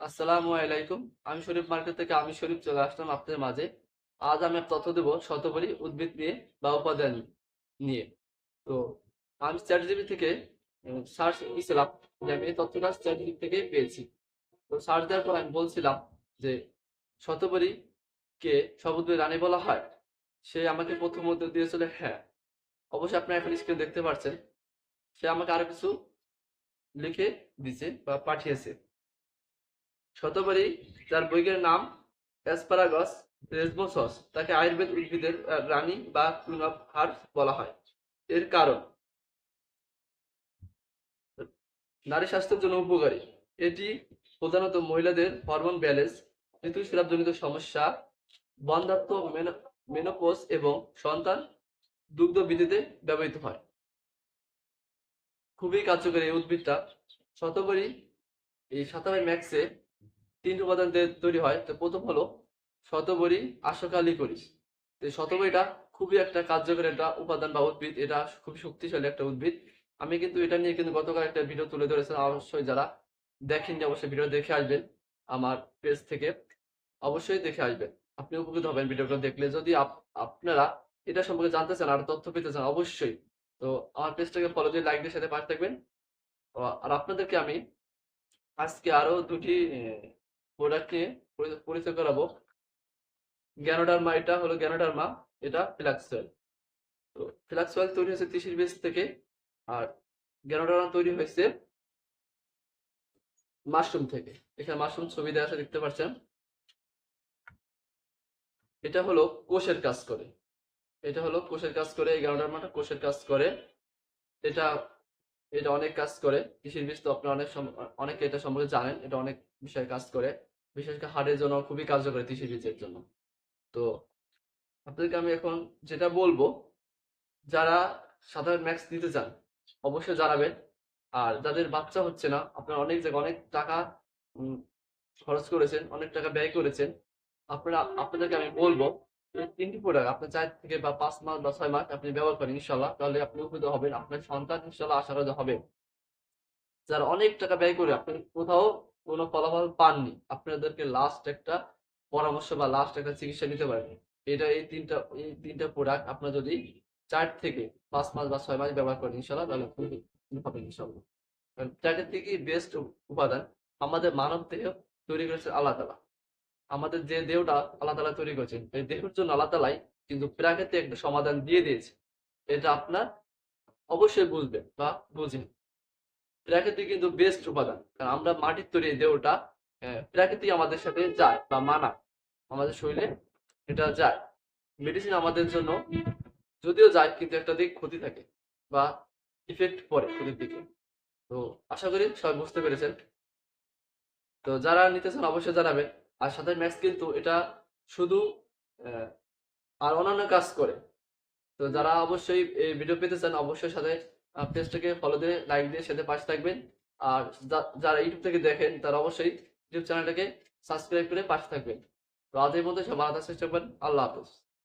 আসসালামু আলাইকুম। আমি শরীফ মার্কেট থেকে আমি শরীফ চলে আসলাম আপনাদের মাঝে। আজ আমি তথ্য দেব শতপরি উদ্ভিদ নিয়ে বা উপাদান নিয়ে। তো আমি চ্যাট জিবি থেকে সার্চ দিয়েছিলাম যে আমি এই তথ্যটা চ্যাট জিবি থেকে পেয়েছি। তো সার্চ দেওয়ার পর আমি বলছিলাম যে শতপরি কে সমুদ্রে রানী বলা হয়? সে আমাকে প্রথম উত্তর দিয়েছিল হ্যাঁ। অবশ্যই আপনারা এখন স্ক্রিন দেখতে পাচ্ছেন সে আমাকে আরও কিছু লিখে দিছে বা পাঠিয়েছে। শতবারী যার বৈজ্ঞানিক নাম অ্যাসপারাগাস রেসমোসস তাকে আয়ুর্বেদ উদ্ভিদের রানী বা কুইন অফ হার্বস বলা হয়। এর কারণ? নারী স্বাস্থ্যের জন্য উপকারী। এটি প্রধানত মহিলাদের হরমোন ব্যালেন্স ঋতুস্রাবজনিত সমস্যা, বন্ধাত্ম মেনোপোজ এবং সন্তান দুগ্ধ বৃদ্ধিতে ব্যবহৃত হয়। খুবই কার্যকরী এই উদ্ভিদটা। শতবরী এই সাতাবাই ম্যাক্সে তিনটি উপাদান দিয়ে তৈরি হয়। তো প্রথম হলো শতবরী আশকালি করিস। তো খুবই একটা কার্যকরী একটা উপাদান বা উদ্ভিদ। এটা খুবই শক্তিশালী একটা উদ্ভিদ। আমি কিন্তু এটা নিয়ে কিন্তু গতকাল একটা ভিডিও তুলে ধরেছিলাম অবশ্যই যারা দেখেননি অবশ্যই ভিডিও দেখে আসবেন আমার পেজ থেকে। অবশ্যই দেখে আসবেন। আপনি উপকৃত হবেন ভিডিওটা দেখলে। যদি আপ- আপনারা এটা সম্পর্কে জানতে চান, আর তথ্য পেতে চান, অবশ্যই। তো আমার পেজটাকে ফলো দিয়ে লাইক দিয়ে সাথে পাশে থাকবেন। আর আপনাদেরকে আমি আজকে আরও দুটি প্রোডাক্ট পরিচয় করাবো। গ্যানোডার্মা এটা হলো গ্যানোডার্মা এটা ফ্লাক্স তো ফ্লাক্স তৈরি হয়েছে তিসির বীজ থেকে, আর গ্যানোডার্মা তৈরি হয়েছে মাশরুম থেকে। এখানে মাশরুম ছবি দেওয়া আছে, দেখতে পাচ্ছেন। এটা হলো কোষের কাজ করে। এটা হলো কোষের কাজ করে, এই গ্যানোডার্মাটা কোষের কাজ করে। এটা এটা অনেক কাজ করে। কৃষির বীজ তো আপনারা অনেক অনেকে এটা সম্পর্কে জানেন, এটা অনেক বিষয়ে কাজ করে। বিশেষ করে হাড়ের জন্য খুবই কার্যকরী কৃষি বীজের জন্য। তো আপনাদেরকে আমি এখন যেটা বলব, যারা সাধারণ ম্যাক্স দিতে চান, অবশ্যই জানাবেন। আর যাদের বাচ্চা হচ্ছে না, আপনারা অনেক জায়গায় অনেক টাকা খরচ করেছেন, অনেক টাকা ব্যয় করেছেন। আপনারা, আপনাদেরকে আমি বলব তিনটি প্রোডাক্ট আপনার চার থেকে বা পাঁচ মাস বা ছয় মাস আপনি ব্যবহার করেন ইনশাল্লাহ তাহলে আপনি উপকৃত হবেন। আপনার সন্তান ইনশাল্লাহ আশা করা হবে। যারা অনেক টাকা ব্যয় করে, আপনি কোথাও কোনো ফলাফল পাননি, আপনাদেরকে লাস্ট একটা পরামর্শ বা লাস্ট একটা চিকিৎসা নিতে পারেন। এটা এই তিনটা এই তিনটা প্রোডাক্ট আপনার যদি চার থেকে পাঁচ মাস বা ছয় মাস ব্যবহার করেন ইনশাল্লাহ তাহলে হবে ইনশাল্লাহ কারণ প্রাকৃতিক বেস্ট উপাদান আমাদের মানব দেহ তৈরি করেছে আল্লাহ তালা আমাদের যে দেহটা আল্লাহ তালা তৈরি করেছেন এই দেহের জন্য আল্লাহ তালাই কিন্তু প্রাকৃতিক একটা সমাধান দিয়ে দিয়েছে। এটা আপনার অবশ্যই বুঝবেন বা বুঝেন। প্রাকৃতিক কিন্তু বেস্ট উপাদান। কারণ আমরা মাটির তৈরি দেহটা আহ, প্রাকৃতিক আমাদের সাথে যায় বা মানা আমাদের শরীরে এটা যায়। মেডিসিন আমাদের জন্য যদিও যায় কিন্তু একটা দিক ক্ষতি থাকে বা ইফেক্ট পড়ে ক্ষতির দিকে। তো আশা করি সবাই বুঝতে পেরেছেন। তো যারা নিতে চান অবশ্যই জানাবেন। আর সাথে ম্যাক্স কিন্তু এটা শুধু আর অন্যান্য কাজ করে। তো যারা অবশ্যই এই ভিডিও পেতে চান, অবশ্যই সাথে পেজটাকে ফলো দিয়ে লাইক দিয়ে সাথে পাশে থাকবেন। আর যারা ইউটিউব থেকে দেখেন, তারা অবশ্যই ইউটিউব চ্যানেলটাকে সাবস্ক্রাইব করে পাশে থাকবেন। তো আজ এই মধ্যে সব ভালো থাকার চেষ্টা করবেন আল্লাহ হাফেজ।